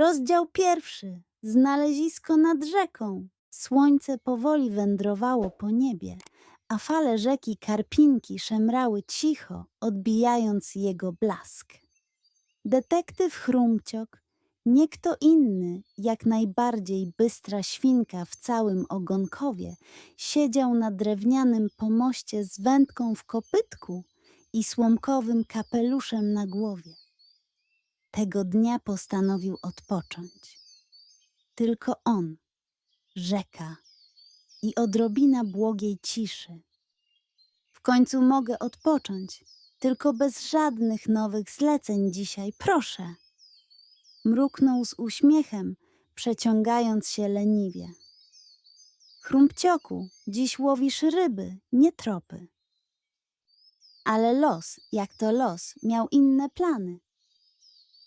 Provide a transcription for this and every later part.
Rozdział pierwszy. Znalezisko nad rzeką. Słońce powoli wędrowało po niebie, a fale rzeki Karpinki szemrały cicho, odbijając jego blask. Detektyw Chrumciok, nie kto inny, jak najbardziej bystra świnka w całym ogonkowie, siedział na drewnianym pomoście z wędką w kopytku i słomkowym kapeluszem na głowie. Tego dnia postanowił odpocząć. Tylko on, rzeka i odrobina błogiej ciszy. W końcu mogę odpocząć, tylko bez żadnych nowych zleceń dzisiaj, proszę. Mruknął z uśmiechem, przeciągając się leniwie. Chrumpcioku, dziś łowisz ryby, nie tropy. Ale los, jak to los, miał inne plany.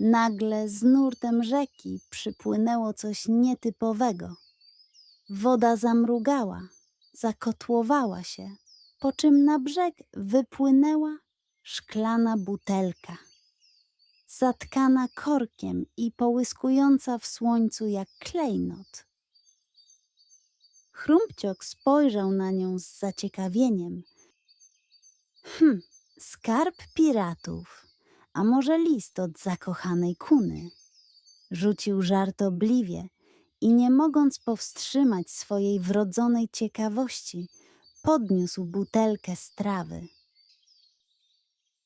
Nagle z nurtem rzeki przypłynęło coś nietypowego. Woda zamrugała, zakotłowała się, po czym na brzeg wypłynęła szklana butelka. Zatkana korkiem i połyskująca w słońcu jak klejnot. Chrumpciok spojrzał na nią z zaciekawieniem. Hm, skarb piratów, a może list od zakochanej kuny? Rzucił żartobliwie i nie mogąc powstrzymać swojej wrodzonej ciekawości, podniósł butelkę z trawy.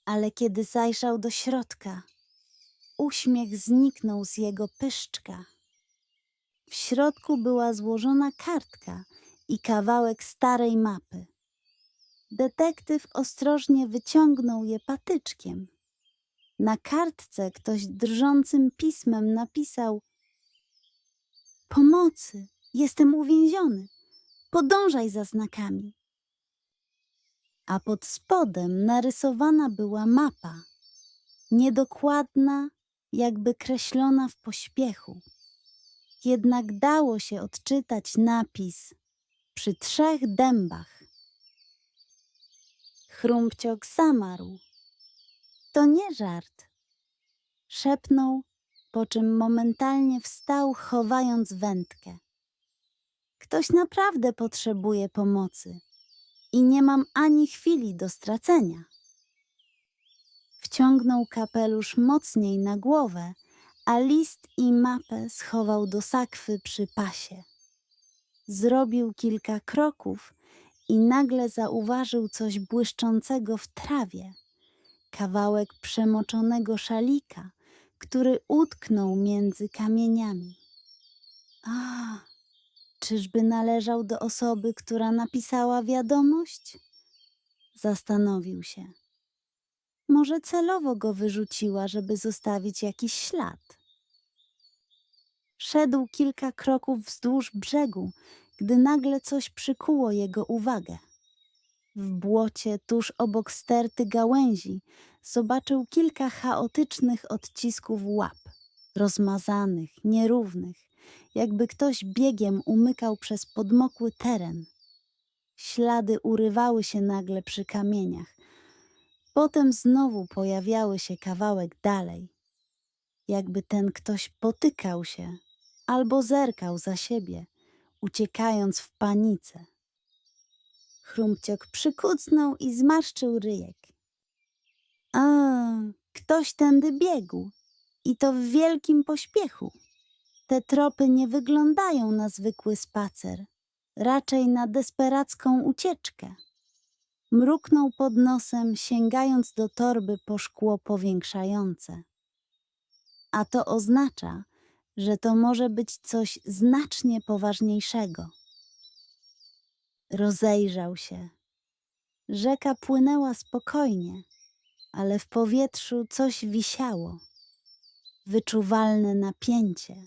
Ale kiedy zajrzał do środka, uśmiech zniknął z jego pyszczka. W środku była złożona kartka i kawałek starej mapy. Detektyw ostrożnie wyciągnął je patyczkiem. Na kartce ktoś drżącym pismem napisał: Pomocy, jestem uwięziony. Podążaj za znakami. A pod spodem narysowana była mapa, niedokładna, jakby kreślona w pośpiechu. Jednak dało się odczytać napis przy trzech dębach. Chrumpciok zamarł. To nie żart. Szepnął, po czym momentalnie wstał, chowając wędkę. Ktoś naprawdę potrzebuje pomocy i nie mam ani chwili do stracenia. Wciągnął kapelusz mocniej na głowę, a list i mapę schował do sakwy przy pasie. Zrobił kilka kroków i nagle zauważył coś błyszczącego w trawie. Kawałek przemoczonego szalika, który utknął między kamieniami. A, czyżby należał do osoby, która napisała wiadomość? Zastanowił się. Może celowo go wyrzuciła, żeby zostawić jakiś ślad. Szedł kilka kroków wzdłuż brzegu, gdy nagle coś przykuło jego uwagę. W błocie tuż obok sterty gałęzi zobaczył kilka chaotycznych odcisków łap, rozmazanych, nierównych, jakby ktoś biegiem umykał przez podmokły teren. Ślady urywały się nagle przy kamieniach. Potem znowu pojawiały się kawałek dalej, jakby ten ktoś potykał się albo zerkał za siebie, uciekając w panice. Chrumciok przykucnął i zmarszczył ryjek. A, ktoś tędy biegł i to w wielkim pośpiechu. Te tropy nie wyglądają na zwykły spacer, raczej na desperacką ucieczkę. Mruknął pod nosem, sięgając do torby po szkło powiększające. A to oznacza, że to może być coś znacznie poważniejszego. Rozejrzał się. Rzeka płynęła spokojnie, ale w powietrzu coś wisiało. Wyczuwalne napięcie.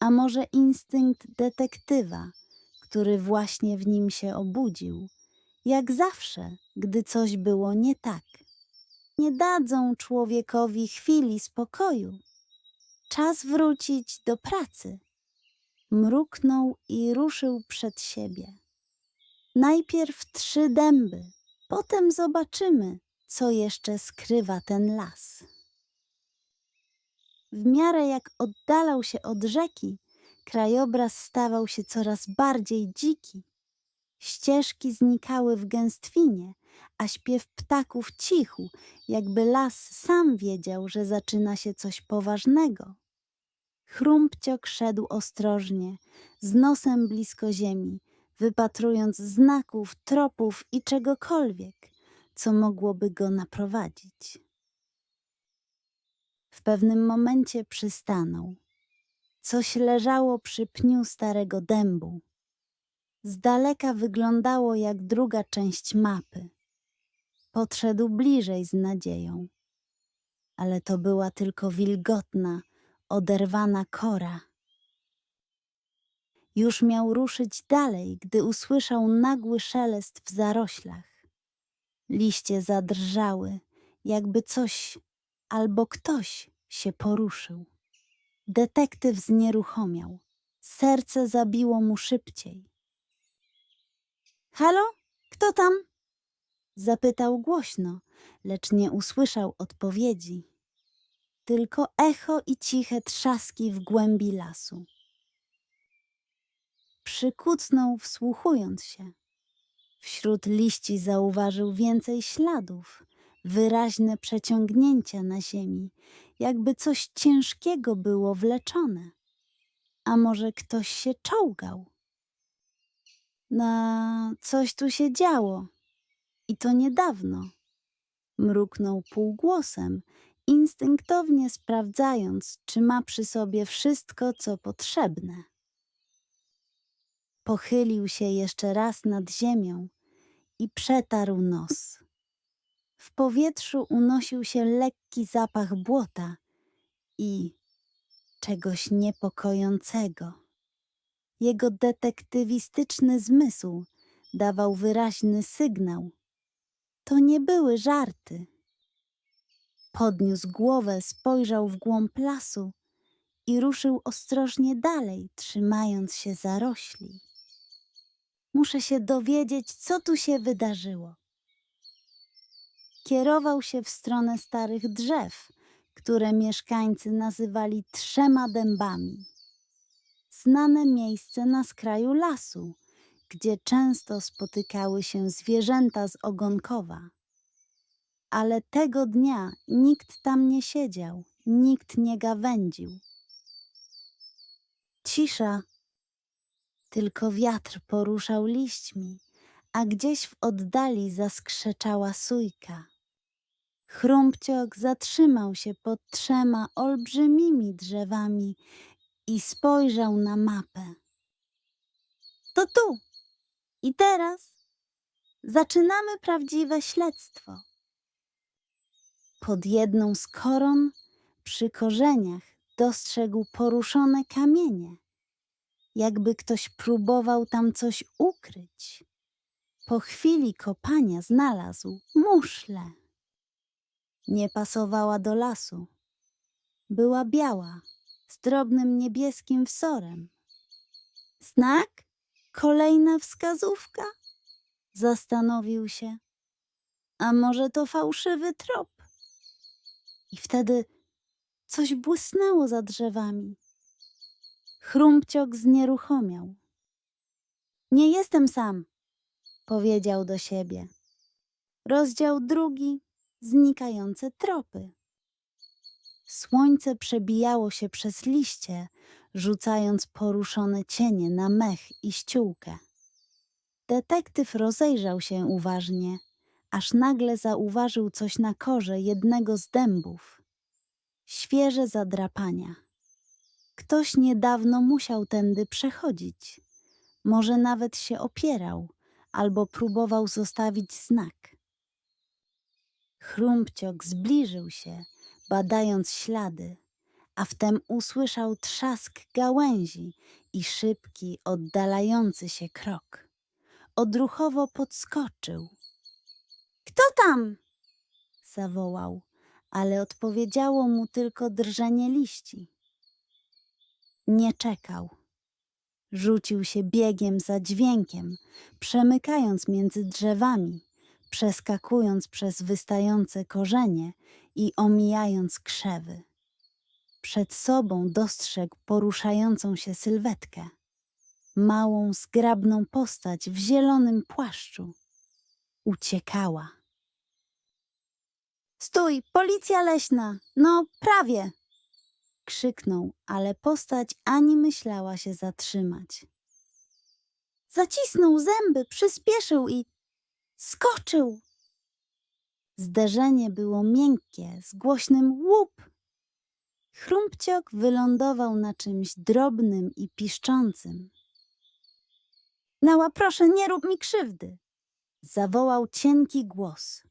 A może instynkt detektywa, który właśnie w nim się obudził, jak zawsze, gdy coś było nie tak. Nie dadzą człowiekowi chwili spokoju. Czas wrócić do pracy. Mruknął i ruszył przed siebie. Najpierw trzy dęby, potem zobaczymy, co jeszcze skrywa ten las. W miarę jak oddalał się od rzeki, krajobraz stawał się coraz bardziej dziki. Ścieżki znikały w gęstwinie, a śpiew ptaków cichł, jakby las sam wiedział, że zaczyna się coś poważnego. Chrumpciok szedł ostrożnie, z nosem blisko ziemi, wypatrując znaków, tropów i czegokolwiek, co mogłoby go naprowadzić. W pewnym momencie przystanął. Coś leżało przy pniu starego dębu. Z daleka wyglądało jak druga część mapy. Podszedł bliżej z nadzieją, ale to była tylko wilgotna, oderwana kora. Już miał ruszyć dalej, gdy usłyszał nagły szelest w zaroślach. Liście zadrżały, jakby coś albo ktoś się poruszył. Detektyw znieruchomiał. Serce zabiło mu szybciej. Halo? Kto tam? Zapytał głośno, lecz nie usłyszał odpowiedzi. Tylko echo i ciche trzaski w głębi lasu. Przykucnął, wsłuchując się. Wśród liści zauważył więcej śladów, wyraźne przeciągnięcia na ziemi, jakby coś ciężkiego było wleczone. A może ktoś się czołgał? Na coś tu się działo. I to niedawno. Mruknął półgłosem, instynktownie sprawdzając, czy ma przy sobie wszystko, co potrzebne. Pochylił się jeszcze raz nad ziemią i przetarł nos. W powietrzu unosił się lekki zapach błota i czegoś niepokojącego. Jego detektywistyczny zmysł dawał wyraźny sygnał. To nie były żarty. Podniósł głowę, spojrzał w głąb lasu i ruszył ostrożnie dalej, trzymając się zarośli. Muszę się dowiedzieć, co tu się wydarzyło. Kierował się w stronę starych drzew, które mieszkańcy nazywali trzema dębami. Znane miejsce na skraju lasu, gdzie często spotykały się zwierzęta z ogonkowa. Ale tego dnia nikt tam nie siedział, nikt nie gawędził. Cisza, tylko wiatr poruszał liśćmi, a gdzieś w oddali zaskrzeczała sójka. Chrumpciok zatrzymał się pod trzema olbrzymimi drzewami i spojrzał na mapę. To tu i teraz zaczynamy prawdziwe śledztwo. Pod jedną z koron przy korzeniach dostrzegł poruszone kamienie, jakby ktoś próbował tam coś ukryć. Po chwili kopania znalazł muszlę. Nie pasowała do lasu. Była biała, z drobnym niebieskim wzorem. Znak? Kolejna wskazówka? Zastanowił się. A może to fałszywy trop? I wtedy coś błysnęło za drzewami. Chrumpciok znieruchomiał. Nie jestem sam, powiedział do siebie. Rozdział drugi znikające tropy. Słońce przebijało się przez liście, rzucając poruszone cienie na mech i ściółkę. Detektyw rozejrzał się uważnie, aż nagle zauważył coś na korze jednego z dębów. Świeże zadrapania. Ktoś niedawno musiał tędy przechodzić. Może nawet się opierał albo próbował zostawić znak. Chrumpciok zbliżył się, badając ślady, a wtem usłyszał trzask gałęzi i szybki, oddalający się krok. Odruchowo podskoczył. Kto tam? zawołał, ale odpowiedziało mu tylko drżenie liści. Nie czekał. Rzucił się biegiem za dźwiękiem, przemykając między drzewami, przeskakując przez wystające korzenie i omijając krzewy. Przed sobą dostrzegł poruszającą się sylwetkę. Małą, zgrabną postać w zielonym płaszczu. Uciekała. Stój, policja leśna! No, prawie! Krzyknął, ale postać ani myślała się zatrzymać. Zacisnął zęby, przyspieszył i skoczył. Zderzenie było miękkie, z głośnym łup. Chrumpciok wylądował na czymś drobnym i piszczącym. Nała, proszę, nie rób mi krzywdy! Zawołał cienki głos.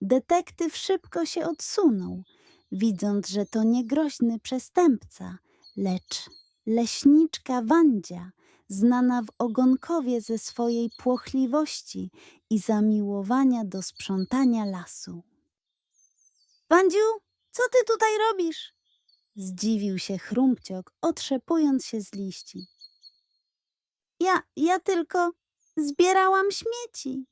Detektyw szybko się odsunął, widząc, że to nie groźny przestępca, lecz leśniczka Wandzia, znana w Ogonkowie ze swojej płochliwości i zamiłowania do sprzątania lasu. Wandziu, co ty tutaj robisz? Zdziwił się Chrumpciok, otrzepując się z liści. Ja, ja tylko zbierałam śmieci,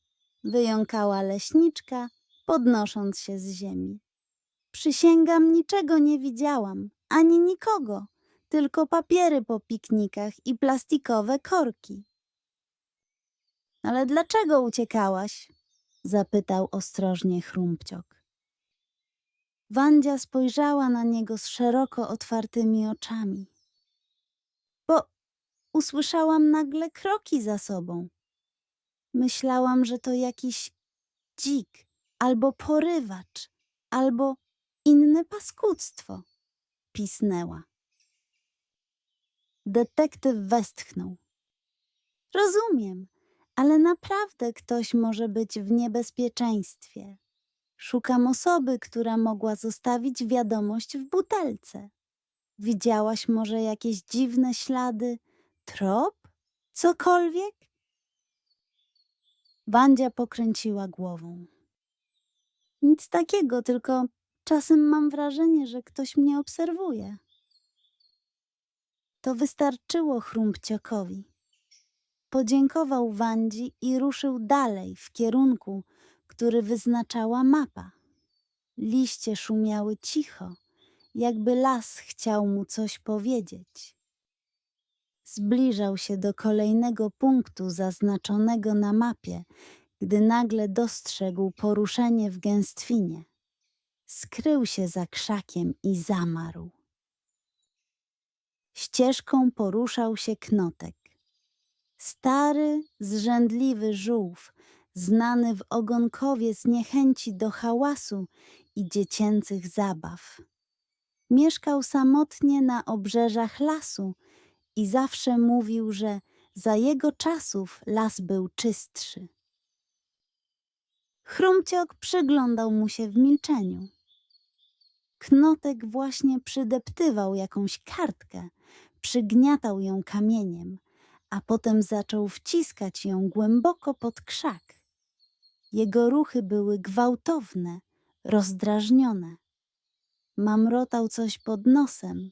wyjąkała leśniczka, podnosząc się z ziemi. Przysięgam, niczego nie widziałam, ani nikogo, tylko papiery po piknikach i plastikowe korki. Ale dlaczego uciekałaś? zapytał ostrożnie Chrumpciok. Wandzia spojrzała na niego z szeroko otwartymi oczami. Bo usłyszałam nagle kroki za sobą. Myślałam, że to jakiś dzik, albo porywacz, albo inne paskudztwo, pisnęła. Detektyw westchnął. Rozumiem, ale naprawdę ktoś może być w niebezpieczeństwie. Szukam osoby, która mogła zostawić wiadomość w butelce. Widziałaś może jakieś dziwne ślady, trop, cokolwiek? Wandzia pokręciła głową. Nic takiego, tylko czasem mam wrażenie, że ktoś mnie obserwuje. To wystarczyło Chrumpciokowi. Podziękował Wandzi i ruszył dalej w kierunku, który wyznaczała mapa. Liście szumiały cicho, jakby las chciał mu coś powiedzieć. Zbliżał się do kolejnego punktu zaznaczonego na mapie, gdy nagle dostrzegł poruszenie w gęstwinie. Skrył się za krzakiem i zamarł. Ścieżką poruszał się knotek. Stary, zrzędliwy żółw, znany w Ogonkowie z niechęci do hałasu i dziecięcych zabaw. Mieszkał samotnie na obrzeżach lasu i zawsze mówił, że za jego czasów las był czystszy. Chrumciok przyglądał mu się w milczeniu. Knotek właśnie przydeptywał jakąś kartkę, przygniatał ją kamieniem, a potem zaczął wciskać ją głęboko pod krzak. Jego ruchy były gwałtowne, rozdrażnione. Mamrotał coś pod nosem.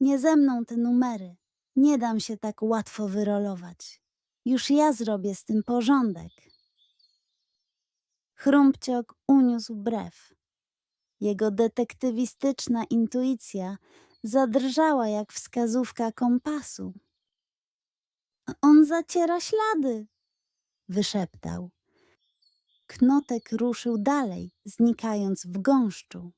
Nie ze mną te numery. Nie dam się tak łatwo wyrolować. Już ja zrobię z tym porządek. Chrumpciok uniósł brew. Jego detektywistyczna intuicja zadrżała jak wskazówka kompasu. On zaciera ślady, wyszeptał. Knotek ruszył dalej, znikając w gąszczu.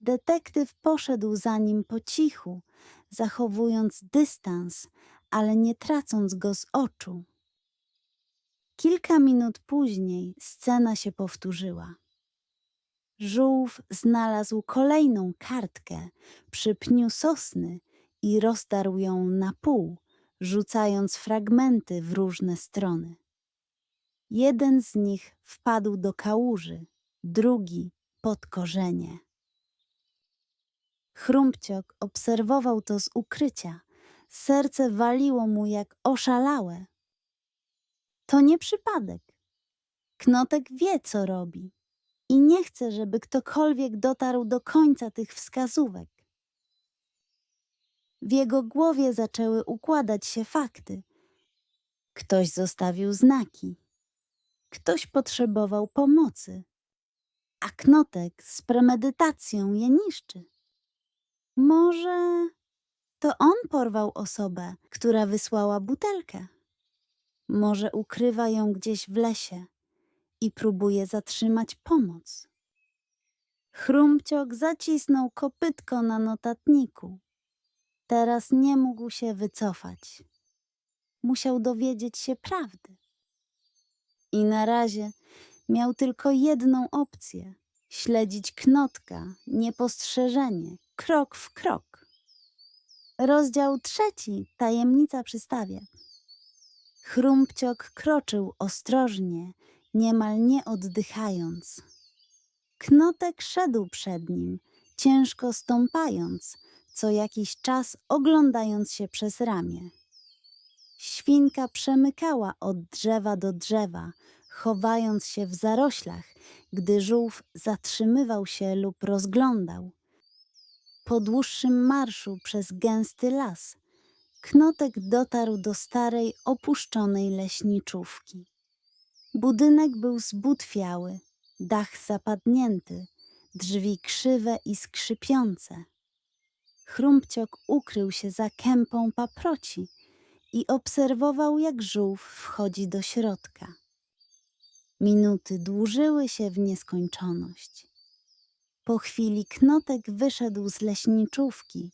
Detektyw poszedł za nim po cichu, zachowując dystans, ale nie tracąc go z oczu. Kilka minut później scena się powtórzyła. Żółw znalazł kolejną kartkę przy pniu sosny i rozdarł ją na pół, rzucając fragmenty w różne strony. Jeden z nich wpadł do kałuży, drugi pod korzenie. Chrumpciok obserwował to z ukrycia. Serce waliło mu jak oszalałe. To nie przypadek. Knotek wie, co robi i nie chce, żeby ktokolwiek dotarł do końca tych wskazówek. W jego głowie zaczęły układać się fakty. Ktoś zostawił znaki. Ktoś potrzebował pomocy. A knotek z premedytacją je niszczy. Może to on porwał osobę, która wysłała butelkę. Może ukrywa ją gdzieś w lesie i próbuje zatrzymać pomoc. Chrumciok zacisnął kopytko na notatniku. Teraz nie mógł się wycofać. Musiał dowiedzieć się prawdy. I na razie miał tylko jedną opcję śledzić knotka, niepostrzeżenie, krok w krok. Rozdział trzeci Tajemnica przy stawie. Chrumpciok kroczył ostrożnie, niemal nie oddychając. Knotek szedł przed nim, ciężko stąpając, co jakiś czas oglądając się przez ramię. Świnka przemykała od drzewa do drzewa, chowając się w zaroślach, gdy żółw zatrzymywał się lub rozglądał. Po dłuższym marszu przez gęsty las, Knotek dotarł do starej, opuszczonej leśniczówki. Budynek był zbutwiały, dach zapadnięty, drzwi krzywe i skrzypiące. Chrumpciok ukrył się za kępą paproci i obserwował, jak żółw wchodzi do środka. Minuty dłużyły się w nieskończoność. Po chwili knotek wyszedł z leśniczówki,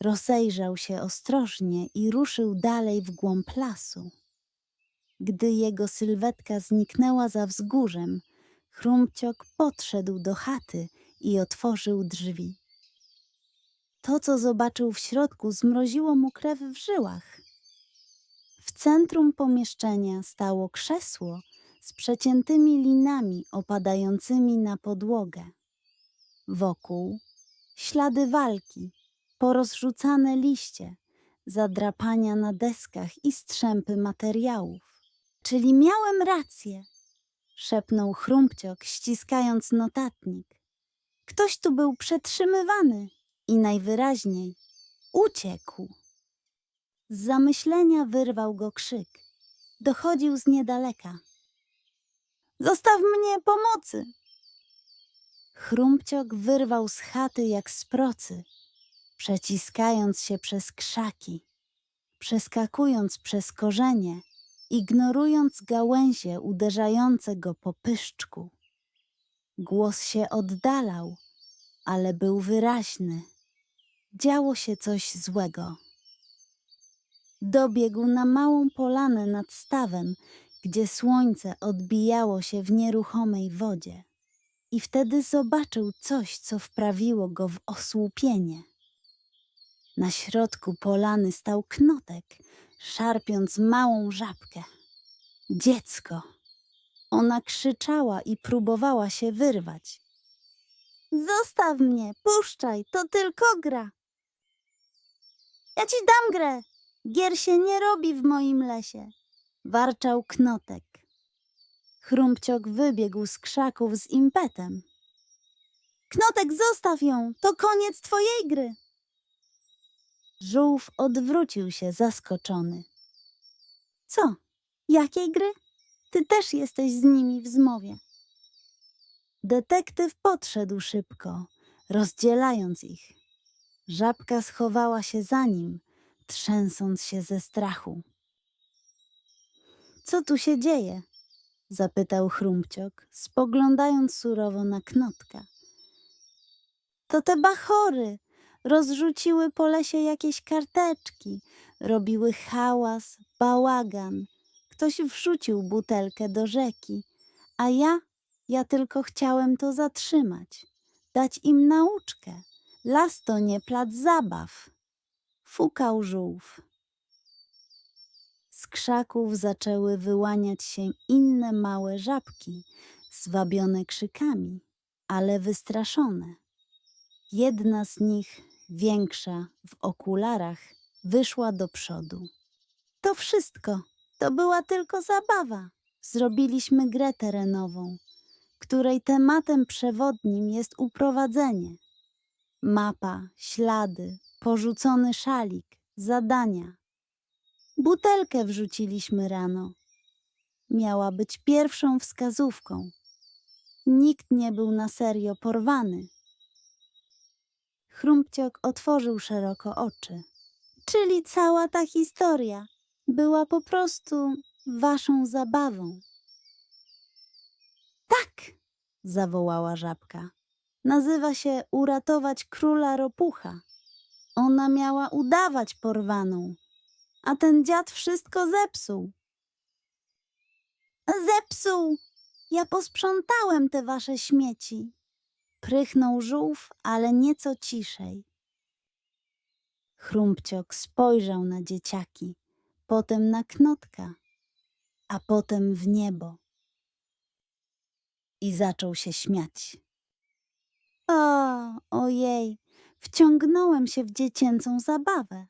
rozejrzał się ostrożnie i ruszył dalej w głąb lasu. Gdy jego sylwetka zniknęła za wzgórzem, Chrumciok podszedł do chaty i otworzył drzwi. To, co zobaczył w środku, zmroziło mu krew w żyłach. W centrum pomieszczenia stało krzesło z przeciętymi linami opadającymi na podłogę. Wokół ślady walki, porozrzucane liście, zadrapania na deskach i strzępy materiałów. Czyli miałem rację, szepnął Chrumpciok, ściskając notatnik. Ktoś tu był przetrzymywany i najwyraźniej uciekł. Z zamyślenia wyrwał go krzyk. Dochodził z niedaleka. Zostaw mnie pomocy! Chrumpciok wyrwał z chaty jak z procy, przeciskając się przez krzaki, przeskakując przez korzenie, ignorując gałęzie uderzające go po pyszczku. Głos się oddalał, ale był wyraźny. Działo się coś złego. Dobiegł na małą polanę nad stawem, gdzie słońce odbijało się w nieruchomej wodzie. I wtedy zobaczył coś, co wprawiło go w osłupienie. Na środku polany stał knotek, szarpiąc małą żabkę. Dziecko! Ona krzyczała i próbowała się wyrwać. Zostaw mnie, puszczaj, to tylko gra. Ja ci dam grę. Gier się nie robi w moim lesie. Warczał knotek. Chrumpciok wybiegł z krzaków z impetem. Knotek, zostaw ją, to koniec twojej gry. Żółw odwrócił się zaskoczony. Co? Jakiej gry? Ty też jesteś z nimi w zmowie. Detektyw podszedł szybko, rozdzielając ich. Żabka schowała się za nim, trzęsąc się ze strachu. Co tu się dzieje? zapytał Chrumpciok, spoglądając surowo na knotka. To te bachory rozrzuciły po lesie jakieś karteczki, robiły hałas, bałagan. Ktoś wrzucił butelkę do rzeki, a ja, ja tylko chciałem to zatrzymać, dać im nauczkę. Las to nie plac zabaw. Fukał żółw. Z krzaków zaczęły wyłaniać się inne małe żabki, zwabione krzykami, ale wystraszone. Jedna z nich, większa, w okularach, wyszła do przodu. To wszystko, to była tylko zabawa. Zrobiliśmy grę terenową, której tematem przewodnim jest uprowadzenie. Mapa, ślady, porzucony szalik, zadania. Butelkę wrzuciliśmy rano. Miała być pierwszą wskazówką. Nikt nie był na serio porwany. Chrumpciok otworzył szeroko oczy. Czyli cała ta historia była po prostu waszą zabawą. Tak, zawołała żabka. Nazywa się uratować króla ropucha. Ona miała udawać porwaną, a ten dziad wszystko zepsuł. Zepsuł! Ja posprzątałem te wasze śmieci. Prychnął żółw, ale nieco ciszej. Chrumpciok spojrzał na dzieciaki, potem na knotka, a potem w niebo. I zaczął się śmiać. O, ojej, wciągnąłem się w dziecięcą zabawę.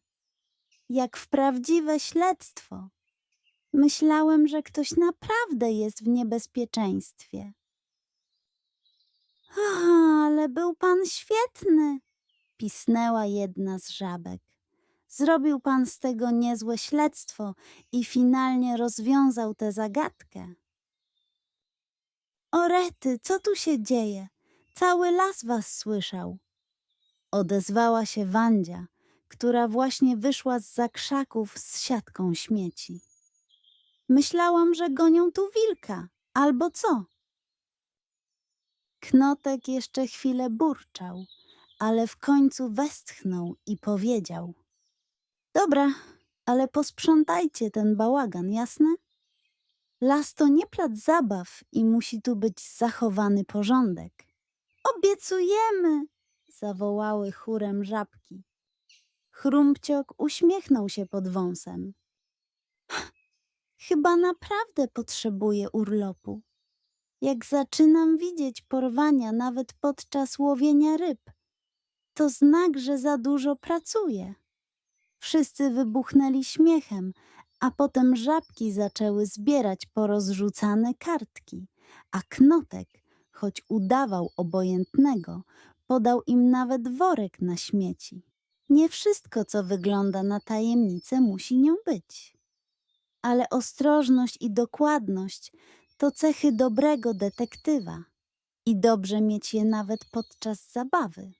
Jak w prawdziwe śledztwo. Myślałem, że ktoś naprawdę jest w niebezpieczeństwie. Ale był pan świetny, pisnęła jedna z żabek. Zrobił pan z tego niezłe śledztwo i finalnie rozwiązał tę zagadkę. Orety, co tu się dzieje? Cały las was słyszał. Odezwała się Wandzia, która właśnie wyszła z zakrzaków z siatką śmieci. Myślałam, że gonią tu wilka, albo co? Knotek jeszcze chwilę burczał, ale w końcu westchnął i powiedział: Dobra, ale posprzątajcie ten bałagan, jasne? Las to nie plac zabaw i musi tu być zachowany porządek. Obiecujemy! zawołały chórem żabki. Chrumpciok uśmiechnął się pod wąsem. Chyba naprawdę potrzebuję urlopu. Jak zaczynam widzieć porwania nawet podczas łowienia ryb, to znak, że za dużo pracuję. Wszyscy wybuchnęli śmiechem, a potem żabki zaczęły zbierać porozrzucane kartki, a knotek, choć udawał obojętnego, podał im nawet worek na śmieci. Nie wszystko, co wygląda na tajemnicę, musi nią być. Ale ostrożność i dokładność to cechy dobrego detektywa i dobrze mieć je nawet podczas zabawy.